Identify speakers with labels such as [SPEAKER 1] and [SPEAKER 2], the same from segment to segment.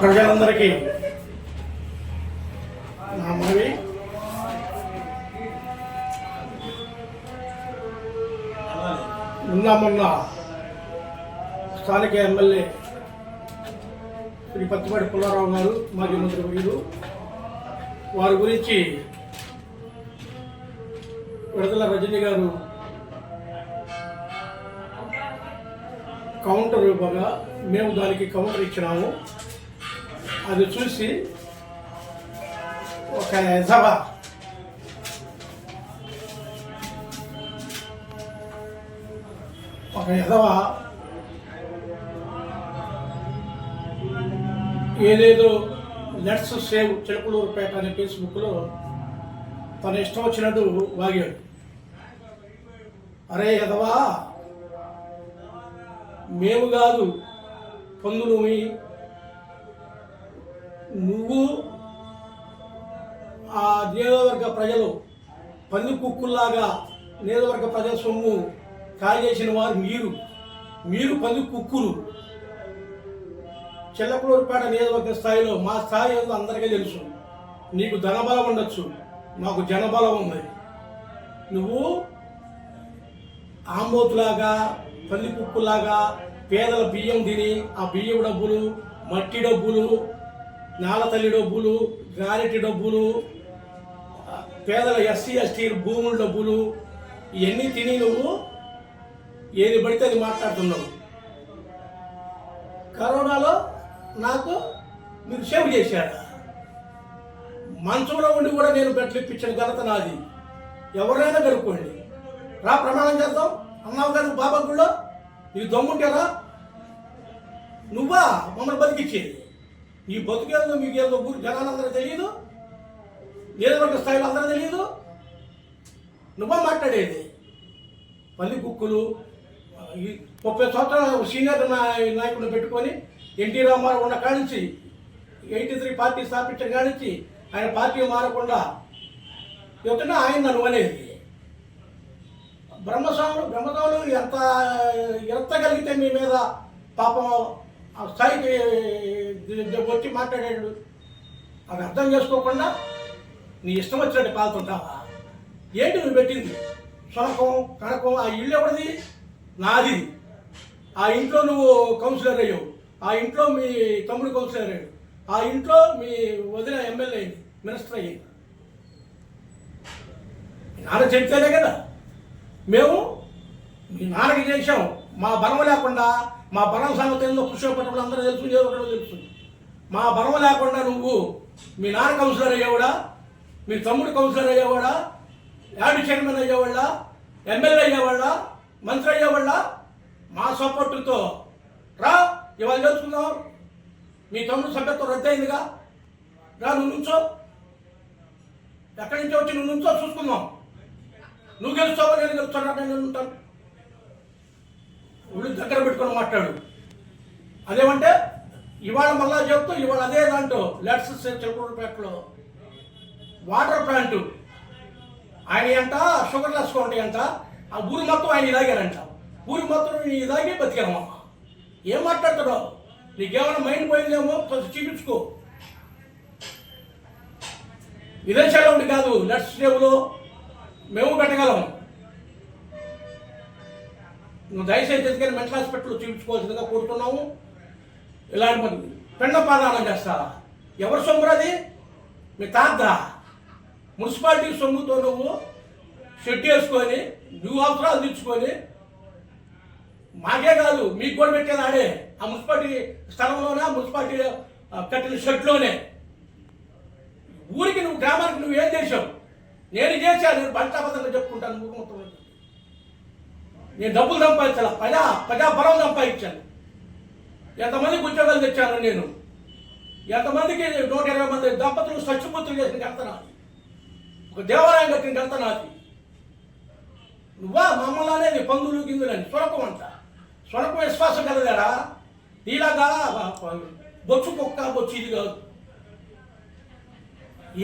[SPEAKER 1] ప్రజలందరికీ నా మనవి. నిన్న మొన్న స్థానిక ఎమ్మెల్యే శ్రీ పత్తిపాటి పుల్లారావు గారు మాజీ మంత్రి వీరు. వారి గురించి విడతల రజనీ గారు కౌంటర్ ఇవ్వగా మేము దానికి కౌంటర్ ఇచ్చినాము. అది చూసి ఒక సభ ఒక ఎదవ ఏదేదో లెట్స్ సేవ్ చిలకలూరుపేట అనే ఫేస్బుక్లో తన ఇష్టం వచ్చినట్టు వాగాడు. అరే ఎదవా మేము కాదు పందులుమి నువ్వు ఆ నియోజకవర్గ ప్రజలు పంది కుక్కుల్లాగా నియోజకవర్గ ప్రజల సొమ్ము కాజేసిన వారు మీరు. మీరు పంది కుక్కులు. చిల్లకలూరుపేట నియోజకవర్గ స్థాయిలో మా స్థాయి ఏదో అందరికీ తెలుసు. నీకు ధనబలం ఉండొచ్చు. మాకు జనబలం ఉంది. నువ్వు ఆంబోతులాగా పల్లి కుక్కులాగా పేదల బియ్యం తిని ఆ బియ్యం డబ్బులు మట్టి డబ్బులు నేల తల్లి డబ్బులు గ్రానైట్ డబ్బులు పేదల ఎస్సీ ఎస్టీ భూముల డబ్బులు ఇవన్నీ తిని నువ్వు ఏది పడితే అది మాట్లాడుతున్నావు కరోనాలో నాకు మీరు సేవ్ చేశారు. మంచంలో ఉండి కూడా నేను బెట్లు ఇప్పించిన ఘనత నాది. ఎవరైనా గడుపుకోండి రా ప్రమాణం చేద్దాం. అన్నావు కదా బాబా గుళ్ళో నీకు దమ్ముంటారా నువ్వా? మమ్మల్ని బతికిచ్చేది. ఈ బతుకేదో మీకు ఏదో ఊరు జనాలందరూ తెలియదు నియోజకవర్గ స్థాయిలో అందరూ తెలియదు నువ్వా మాట్లాడేది. పల్లి కుక్కులు ఈ ముప్పై సంవత్సరాల సీనియర్ నాయ- నాయకుడిని పెట్టుకొని ఎన్టీ రామారావు ఉన్న కానించి ఎయిటీ త్రీ పార్టీ స్థాపించిన కానించి ఆయన పార్టీ మారకుండా చెప్తున్నా ఆయన నన్ను అనేది బ్రహ్మస్వాములు బ్రహ్మస్వాములు ఎంత ఎత్తగలిగితే మీ మీద పాపం ఆ స్థాయికి వచ్చి మాట్లాడాడు. అది అర్థం చేసుకోకుండా నీ ఇష్టం వచ్చినట్టు కాలుతుంటావా ఏంటి నువ్వు పెట్టింది? సొనకం కనకం ఆ ఇల్లు ఎవరిది? నాది. ఆ ఇంట్లో నువ్వు కౌన్సిలర్ అయ్యావు. ఆ ఇంట్లో మీ తమ్ముడు కౌన్సిలర్ అయ్యాడు. ఆ ఇంట్లో మీ వదిన ఎమ్మెల్యే అయింది మినిస్టర్ అయ్యింది. నాన్న చెప్తేనే కదా. మేము మీ నాన్నకి చేసాం మా బలం లేకుండా మా బలం సంగతి ఏందో పుష్పపట్టడం అందరూ తెలుసు ఏదో తెలుసు. మా బలం లేకుండా నువ్వు మీ నాన్న కౌన్సిలర్ అయ్యేవాడా? మీ తమ్ముడు కౌన్సిలర్ అయ్యేవాడా? యాడ్ చైర్మన్ అయ్యేవాళ్ళ? ఎమ్మెల్యే అయ్యేవాళ్ళ? మంత్రి అయ్యేవాళ్ళ? మా సపోర్టుతో. రా ఇవాళ చేసుకుందాం మీ తమ్ముడు సభ్యత్వం రద్దయిందిగా? రా నువ్వు నుంచో. ఎక్కడి నుంచి వచ్చి నువ్వు నుంచో చూసుకుందాం. నువ్వు గెలుస్తావా నేను గెలుస్తాను నేను ఉంటాను. ఒళ్ళు దగ్గర పెట్టుకొని మాట్లాడు. అదేమంటే ఇవాళ మళ్ళా చెప్తూ ఇవాళ అదే దాంట్లో లెట్స్ చిలకూరుపేటలో వాటర్ ప్లాంట్. ఆయన అంట షుగర్ లెస్ ఉంటాయి అంట ఆ ఊరి మొత్తం ఆయన ఇలాగారంట. ఊరి మొత్తం నీ ఇలాగే బతికామమ్మ ఏం మాట్లాడుతున్నావు? నీకేమైనా మైండ్ పోయిందేమో? కొంచెం చూపించుకో. విదేశాల్లో ఉండి కాదు లెట్స్ సేవ్లో మేము పెట్టగలం. దయచేసి ఎందుకని మెంటల్ హాస్పిటల్లో చూపించుకోవాల్సిందిగా కోరుతున్నాము ఇలాంటి మంది పెండపాదానం చేస్తా చేస్తారా? ఎవరు సొమ్మురు అది? మీ తాత. మున్సిపాలిటీ సొమ్ముతో నువ్వు షెడ్ వేసుకొని నువ్వు అవసరాలు తెచ్చుకొని మాకే కాదు మీకు కూడా పెట్టేది ఆడే. ఆ మున్సిపాలిటీ స్థలంలోనే? ఆ మున్సిపాలిటీ కట్టిన షెడ్లోనే. ఊరికి నువ్వు గ్రామానికి నువ్వు ఏం చేసావు నేను చేశాను నేను పంచాబద్ధంగా చెప్పుకుంటాను ఊరు మొత్తం. నేను డబ్బులు సంపాదించాల? ప్రజా ప్రజా బలం సంపాదించాను. ఎంతమందికి ఉద్యోగాలు తెచ్చాను నేను? ఎంతమందికి నూట ఇరవై మంది దంపతులు స్వచ్ఛమూర్తులు చేసిన ఘనత నాది? ఒక దేవాలయం కట్టిన ఘనత నాది. నువ్వా మమ్మల్ని అనేది పందులు గిందులని? సొరకం అంట. సొరకం విశ్వాసం కలదాడా నీలాగా బొచ్చు కుక్క బొచ్చు ఇది కాదు.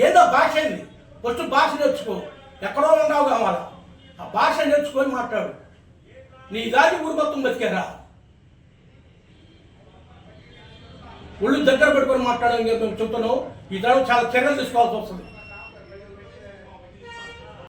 [SPEAKER 1] ఏదో భాష అండి ఫస్ట్ భాష నేర్చుకో. ఎక్కడో ఉన్నావు కావాలా ఆ భాష నేర్చుకొని మాట్లాడు. నీ దారి ఊరు మొత్తం ఒళ్ళు దగ్గర పెట్టుకొని మాట్లాడని చెప్పి చెప్తున్నాం ఈ చాలా చర్యలు తీసుకోవాల్సి వస్తుంది.